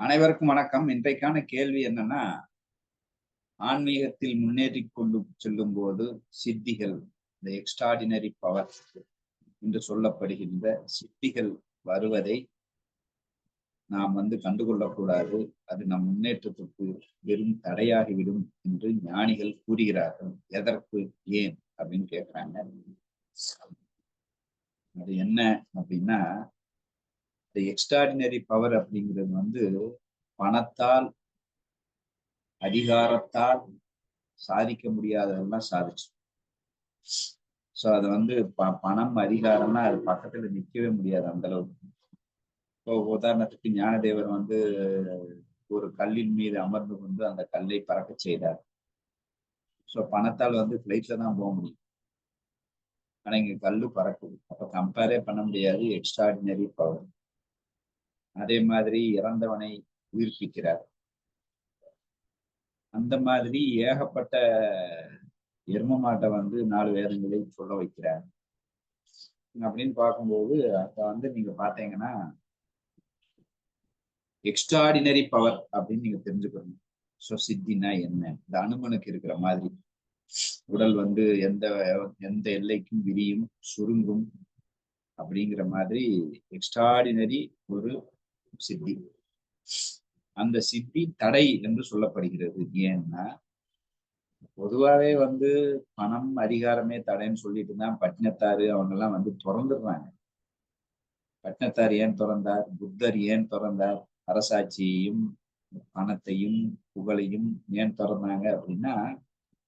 அனைவருக்கும் வணக்கம். இன்றைக்கான கேள்வி என்னன்னா ஆன்மீகத்தில் முன்னேறி கொண்டு செல்லும் போது சித்திகள் இந்த எக்ஸ்ட்ராடினரி பவர் என்று சொல்லப்படுகின்ற சித்திகள் வருவதை நாம் வந்து கண்டுகொள்ளக்கூடாது அது நம் முன்னேற்றத்துக்கு வெறும் தடையாகிவிடும் என்று ஞானிகள் கூறுகிறார்கள். எதற்கு ஏன் அப்படின்னு கேட்கிறாங்க. அது என்ன அப்படின்னா இந்த எக்ஸ்ட்ராடினரி பவர் அப்படிங்கிறது வந்து பணத்தால் அதிகாரத்தால் சாதிக்க முடியாததெல்லாம் சாதிச்சு. ஸோ அது வந்து ப பணம் அதிகாரம்னா அது பக்கத்துல நிற்கவே முடியாது அந்த அளவுக்கு. இப்போ உதாரணத்துக்கு ஞானதேவர் வந்து ஒரு கல்லின் மீது அமர்ந்து கொண்டு அந்த கல்லை பறக்க செய்தார். ஸோ பணத்தால் வந்து ஃப்ளைட்ல தான் போக முடியும். ஆனா இங்க கல்லு பறக்குது. அப்ப கம்பேரே பண்ண முடியாது. எக்ஸ்ட்ராடினரி பவர் அதே மாதிரி இறந்தவனை உயிர்ப்பிக்கிறார். அந்த மாதிரி ஏகப்பட்ட எருமமாட்டை வந்து நாலு வேதங்களை சொல்ல வைக்கிறார். அப்படின்னு பார்க்கும்போது அத வந்து நீங்க பாத்தீங்கன்னா எக்ஸ்ட்ராடினரி பவர் அப்படின்னு நீங்க தெரிஞ்சுக்கணும். ஸோ சித்தினா என்ன? இந்த அனுமனுக்கு இருக்கிற மாதிரி. உடல் வந்து எந்த எந்த எல்லைக்கும் விரியும் சுருங்கும் அப்படிங்கிற மாதிரி எக்ஸ்ட்ராடினரி ஒரு சித்தி. அந்த சித்தி தடை என்று சொல்லப்படுகிறது. ஏன்னா பொதுவாகவே வந்து பணம் அதிகாரமே தடைன்னு சொல்லிட்டு தான் பட்டினத்தாரு அவங்க எல்லாம் வந்து திறந்துடுறாங்க. பட்டினத்தார் ஏன் திறந்தார்? புத்தர் ஏன் திறந்தார்? அரசாட்சியையும் பணத்தையும் புகழையும் ஏன் திறந்தாங்க அப்படின்னா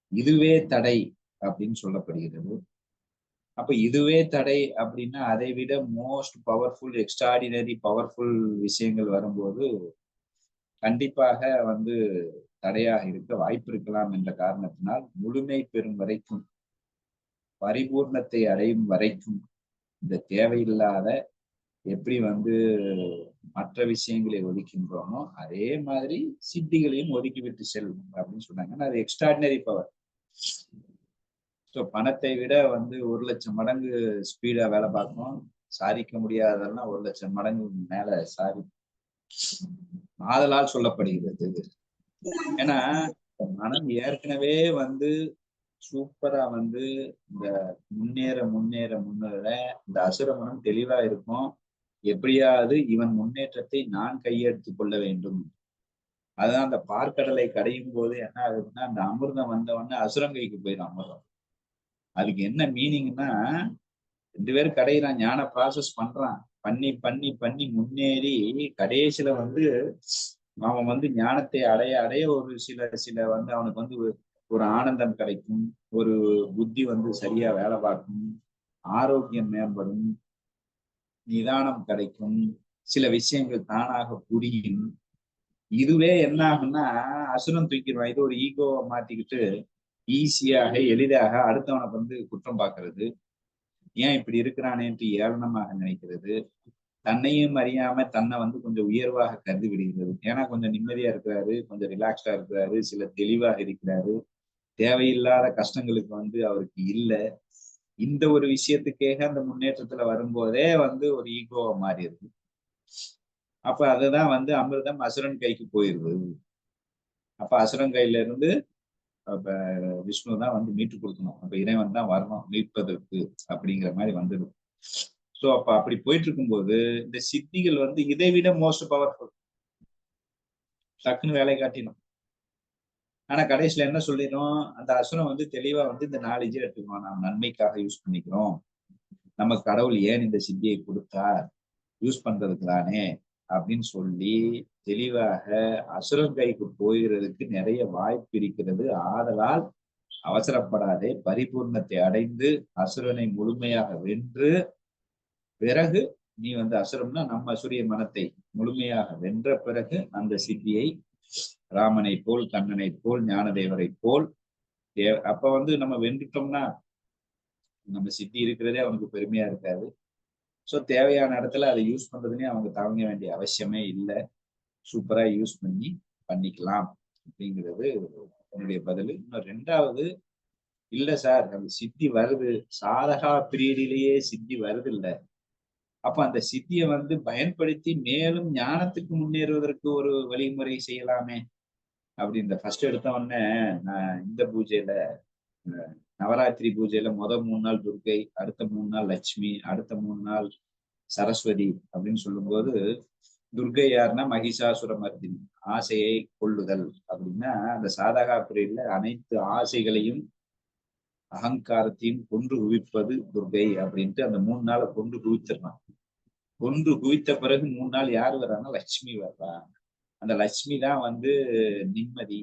இதுவே தடை அப்படின்னு சொல்லப்படுகிறது. அப்ப இதுவே தடை அப்படின்னா அதை விட மோஸ்ட் பவர்ஃபுல் எக்ஸ்ட்ராடினரி பவர்ஃபுல் விஷயங்கள் வரும்போது கண்டிப்பாக வந்து தடையாக இருக்க வாய்ப்பு இருக்கலாம் என்ற காரணத்தினால் முழுமை பெறும் வரைக்கும் பரிபூர்ணத்தை அடையும் வரைக்கும் இந்த தேவையில்லாத எப்படி வந்து மற்ற விஷயங்களை ஒதுக்கின்றோமோ அதே மாதிரி சித்திகளையும் ஒதுக்கிவிட்டு செல்லும் அப்படின்னு சொன்னாங்க. அது எக்ஸ்ட்ராடினரி பவர் ஸோ பணத்தை விட வந்து ஒரு லட்சம் மடங்கு ஸ்பீடா வேலை பார்க்கணும். சாதிக்க முடியாததெல்லாம் ஒரு லட்சம் மடங்கு மேல சாதி ஆதலால் சொல்லப்படுகிறது ஏன்னா மனம் ஏற்கனவே வந்து சூப்பரா வந்து இந்த முன்னேற முன்னேற முன்னேற இந்த அசுர மனம் தெளிவா இருக்கும். எப்படியாவது இவன் முன்னேற்றத்தை நான் கையெடுத்து கொள்ள வேண்டும். அதுதான் அந்த பார்க்கடலை கடையும் போது என்ன ஆகுதுன்னா அந்த அமிர்தம் வந்தவொடனே அசுரங்கைக்கு போயிடும் அமிர்தம். அதுக்கு என்ன மீனிங்னா ரெண்டு பேரும் கடையிறான் ஞான ப்ராசஸ் பண்றான். பண்ணி பண்ணி பண்ணி முன்னேறி கடைசியில வந்து அவன் வந்து ஞானத்தை அடைய அடைய ஒரு சில சில வந்து அவனுக்கு வந்து ஒரு ஆனந்தம் கிடைக்கும். ஒரு புத்தி வந்து சரியா வேலை பார்க்கும். ஆரோக்கியம் மேம்படும். நிதானம் கிடைக்கும். சில விஷயங்கள் தானாக புரியும். இதுவே என்ன ஆகும்னா அசுரம் தூக்கிடுவான். இது ஒரு ஈகோவை மாத்திக்கிட்டு ஈஸியாக எளிதாக அடுத்தவனை வந்து குற்றம் பார்க்கறது. ஏன் இப்படி இருக்கிறானேன்ட்டு ஏளனமாக நினைக்கிறது. தன்னையும் அறியாம தன்னை வந்து கொஞ்சம் உயர்வாக கருதி விடுகிறது. ஏன்னா கொஞ்சம் நிம்மதியா இருக்கிறாரு கொஞ்சம் ரிலாக்ஸ்டா இருக்கிறாரு சில தெளிவாக இருக்கிறாரு. தேவையில்லாத கஷ்டங்களுக்கு வந்து அவருக்கு இல்லை. இந்த ஒரு விஷயத்துக்கேக அந்த முன்னேற்றத்துல வரும்போதே வந்து ஒரு ஈகோவா மாறிடுது. அப்ப அதுதான் வந்து அமிர்தம் அசுரன் கைக்கு போயிருது அப்ப அசுரன் கையில இருந்து அப்ப விஷ்ணு தான் வந்து மீட்டு கொடுக்கணும். அப்ப இறைவன் தான் வரணும் மீட்பதற்கு அப்படிங்கிற மாதிரி வந்துடும். சோ அப்ப அப்படி போயிட்டு இருக்கும்போது இந்த சித்திகள் வந்து இதை விட மோஸ்ட் பவர்ஃபுல் டக்குன்னு வேலை காட்டிடும். ஆனா கடைசியில என்ன சொல்லிடும்? அந்த அசுரம் வந்து தெளிவா வந்து இந்த நாலேஜே எடுத்துக்கணும் நாம் நன்மைக்காக யூஸ் பண்ணிக்கிறோம். நம்ம கடவுள் ஏன் இந்த சித்தியை கொடுத்தார்? யூஸ் பண்றதுக்கு தானே அப்படின்னு சொல்லி தெளிவாக அசுரம் கைக்கு போகிறதுக்கு நிறைய வாய்ப்பு இருக்கிறது. ஆதலால் அவசரப்படாதே பரிபூர்ணத்தை அடைந்து அசுரனை முழுமையாக வென்று பிறகு நீ வந்து அசுரம்னா நம்ம அசுரிய மனத்தை முழுமையாக வென்ற பிறகு அந்த சித்தியை ராமனை போல் கண்ணனை போல் ஞானதேவரை போல் அப்ப வந்து நம்ம வென்றுட்டோம்னா நம்ம சித்தி இருக்கிறதே அவனுக்கு பெருமையா இருக்காது. ஸோ தேவையான இடத்துல அதை யூஸ் பண்றதுனே அவங்க தவங்க வேண்டிய அவசியமே இல்லை. சூப்பரா யூஸ் பண்ணி பண்ணிக்கலாம் அப்படிங்கிறது என்னுடைய பதில். இன்னும் ரெண்டாவது இல்ல சார் அந்த சித்தி வருது. சாதகா பீரியடிலேயே சித்தி வருது இல்ல அப்ப அந்த சித்தியை வந்து பயன்படுத்தி மேலும் ஞானத்துக்கு முன்னேறுவதற்கு ஒரு வழிமுறை செய்யலாமே அப்படி இந்த ஃபர்ஸ்ட் எடுத்த உடனே நான் இந்த பூஜையில நவராத்திரி பூஜையில முத மூணு நாள் துர்கை அடுத்த மூணு நாள் லட்சுமி அடுத்த மூணு நாள் சரஸ்வதி அப்படின்னு சொல்லும்போது துர்க்கை யாருன்னா மகிஷாசுர ஆசையை கொள்ளுதல் அப்படின்னா அந்த சாதகா பிரிவுல அனைத்து ஆசைகளையும் அகங்காரத்தையும் கொன்று குவிப்பது துர்கை அப்படின்ட்டு அந்த மூணு நாளை கொன்று குவிச்சிடலாம் கொன்று குவித்த பிறகு மூணு நாள் யார் வர்றாங்கன்னா லட்சுமி வர்றாங்க அந்த லட்சுமி தான் வந்து நிம்மதி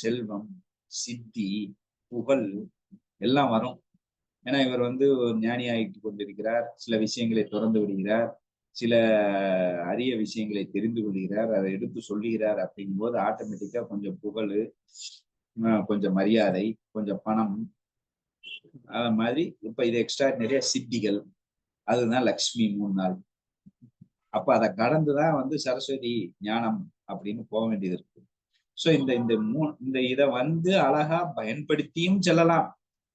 செல்வம் சித்தி புகழ் எல்லாம் வரும். ஏன்னா இவர் வந்து ஒரு ஞானியாகிட்டு கொண்டிருக்கிறார். சில விஷயங்களை திறந்து விடுகிறார். சில அரிய விஷயங்களை தெரிந்து கொள்கிறார் அதை எடுத்து சொல்லுகிறார் அப்படிங்கும்போது ஆட்டோமேட்டிக்கா கொஞ்சம் புகழ் கொஞ்சம் மரியாதை கொஞ்சம் பணம் அது மாதிரி இப்ப இது எக்ஸ்ட்ரா நிறைய சித்திகள் அதுதான் லக்ஷ்மி மூணு நாள். அப்ப அதை கடந்துதான் வந்து சரஸ்வதி ஞானம் அப்படின்னு போக வேண்டியது இருக்கு. சோ இந்த இந்த மூ இந்த இதை வந்து அழகா பயன்படுத்தியும் செல்லலாம்.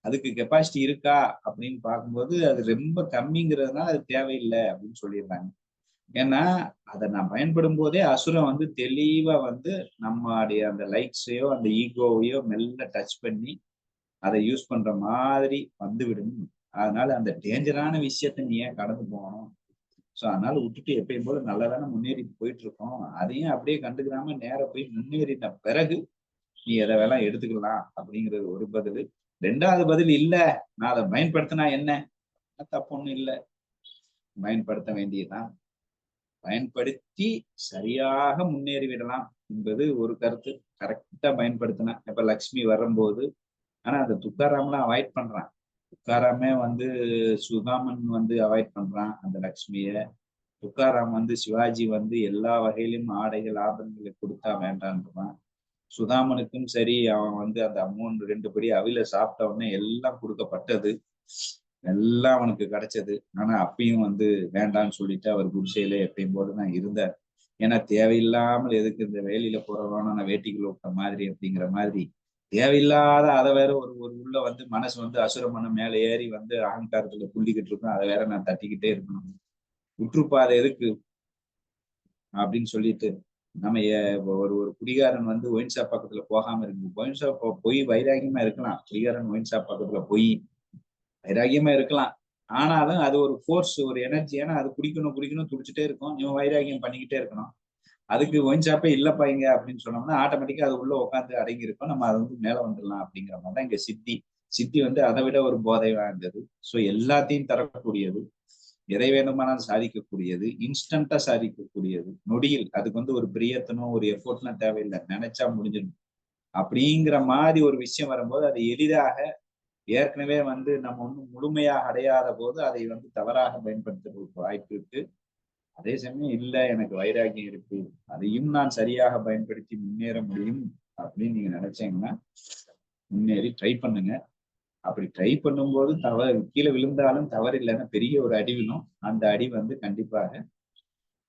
அதுக்கு கெப்பாசிட்டி இருக்கா அப்படின்னு பார்க்கும்போது அது ரொம்ப கம்மிங்கிறதுனால அது தேவையில்லை அப்படின்னு சொல்லிடுறாங்க. ஏன்னா அதை நான் பயன்படும் போதே அசுரம் வந்து தெளிவா வந்து நம்மளுடைய அந்த லைக்ஸையோ அந்த ஈகோவையோ மெல்ல டச் பண்ணி அதை யூஸ் பண்ற மாதிரி வந்து விடும் அதனால அந்த டேஞ்சரான விஷயத்த நீ ஏன் கடந்து போகணும்? ஸோ அதனால விட்டுட்டு எப்பயும் போல நல்லதான முன்னேறி போயிட்டு இருக்கோம் அதையும் அப்படியே கண்டுக்கிறாம நேர போய் முன்னேறின பிறகு நீ எதை வேணா எடுத்துக்கலாம் அப்படிங்கிறது ஒரு பதில். ரெண்டாவது பதில் இல்ல. நான் அதை பயன்படுத்தினா என்ன? தப்பு ஒண்ணும் இல்லை. பயன்படுத்த வேண்டியதுதான். பயன்படுத்தி சரியாக முன்னேறி விடலாம் என்பது ஒரு கருத்து. கரெக்டா பயன்படுத்தினா இப்ப லக்ஷ்மி வரும்போது ஆனா அந்த துக்காராம்லாம் அவாய்ட் பண்றான். துக்காராமே வந்து சுதாமன் வந்து அவாய்ட் பண்றான் அந்த லக்ஷ்மிய. துக்காராம் வந்து சிவாஜி வந்து எல்லா வகையிலும் ஆடைகள் ஆபரணங்களை கொடுத்தா வேண்டான்றான். சுதாமனுக்கும் சரி அவன் வந்து அந்த அம்மன் ரெண்டு படி அவில சாப்பிட்ட உடனே எல்லாம் கொடுக்கப்பட்டது. எல்லாம் அவனுக்கு கிடைச்சது. ஆனா அப்பயும் வந்து வேண்டாம்னு சொல்லிட்டு அவர் குடிசையில எப்பயும் போலதான் இருந்தார். ஏன்னா தேவையில்லாமல் எதுக்கு இந்த வேலையில போறவன நான் வேட்டிக்குள்ள விட்ட மாதிரி அப்படிங்கிற மாதிரி. தேவையில்லாத அதை வேற ஒரு ஒரு உள்ள வந்து மனசு வந்து அசுர மனம் மேல ஏறி வந்து அகங்காரத்துல புள்ளிக்கிட்டு இருக்கும். அதை வேற நான் தட்டிக்கிட்டே இருக்கணும். உற்றுப்பாதை எதுக்கு? அப்படின்னு சொல்லிட்டு நம்ம ஏ- ஒரு ஒரு குடிகாரன் வந்து ஒயின் ஷாப் பக்கத்துல போகாம இருக்கு. ஒயின் ஷாப் போய் வைராகியமா இருக்கலாம். குடிகாரன் ஒயின் ஷாப் பக்கத்துல போய் வைராகியமா இருக்கலாம். ஆனாலும் அது ஒரு ஃபோர்ஸ் ஒரு எனர்ஜி ஏன்னா அது குடிக்கணும் குடிக்கணும் துடிச்சிட்டே இருக்கும். இவன் வைராகியம் பண்ணிக்கிட்டே இருக்கணும். அதுக்கு ஒயின் ஷாப்பே இல்லப்பா இங்க அப்படின்னு சொன்னோம்னா ஆட்டோமேட்டிக்கா அது உள்ள உட்காந்து அடங்கி இருக்கும். நம்ம அது வந்து மேல வந்துடலாம் அப்படிங்கிற மாதிரி தான் இங்க சித்தி. சித்தி வந்து அதை விட ஒரு போதை வாய்ந்தது. ஸோ எல்லாத்தையும் தரக்கூடியது. எதை வேணுமானாலும் சாதிக்கக்கூடியது இன்ஸ்டண்டா சாதிக்கக்கூடியது. நொடியில் அதுக்கு வந்து ஒரு பிரியத்தனோ ஒரு எஃபோர்ட்லாம் தேவையில்லை. நினைச்சா முடிஞ்சிடும். அப்படிங்கிற மாதிரி ஒரு விஷயம் வரும்போது அது எளிதாக ஏற்கனவே வந்து நம்ம ஒன்றும் முழுமையாக அடையாத போது அதை வந்து தவறாக பயன்படுத்துறதுக்கு வாய்ப்பு இருக்கு. அதே சமயம் இல்லை எனக்கு வைராகியம் இருக்கு. அதையும் நான் சரியாக பயன்படுத்தி முன்னேற முடியும் அப்படின்னு நீங்க நினைச்சீங்கன்னா முன்னேறி ட்ரை பண்ணுங்க. அப்படி ட்ரை பண்ணும்போது தவறு கீழே விழுந்தாலும் தவறு இல்லைன்னா பெரிய ஒரு அடி விழும். அந்த அடி வந்து கண்டிப்பாக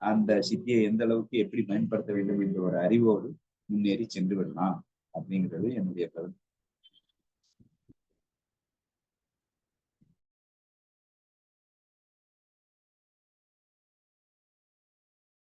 அந்த சித்தியை எந்த அளவுக்கு எப்படி பயன்படுத்த வேண்டும் என்ற ஒரு அறிவோடு முன்னேறி சென்று விடலாம் அப்படிங்கிறது என்னுடைய கருத்து.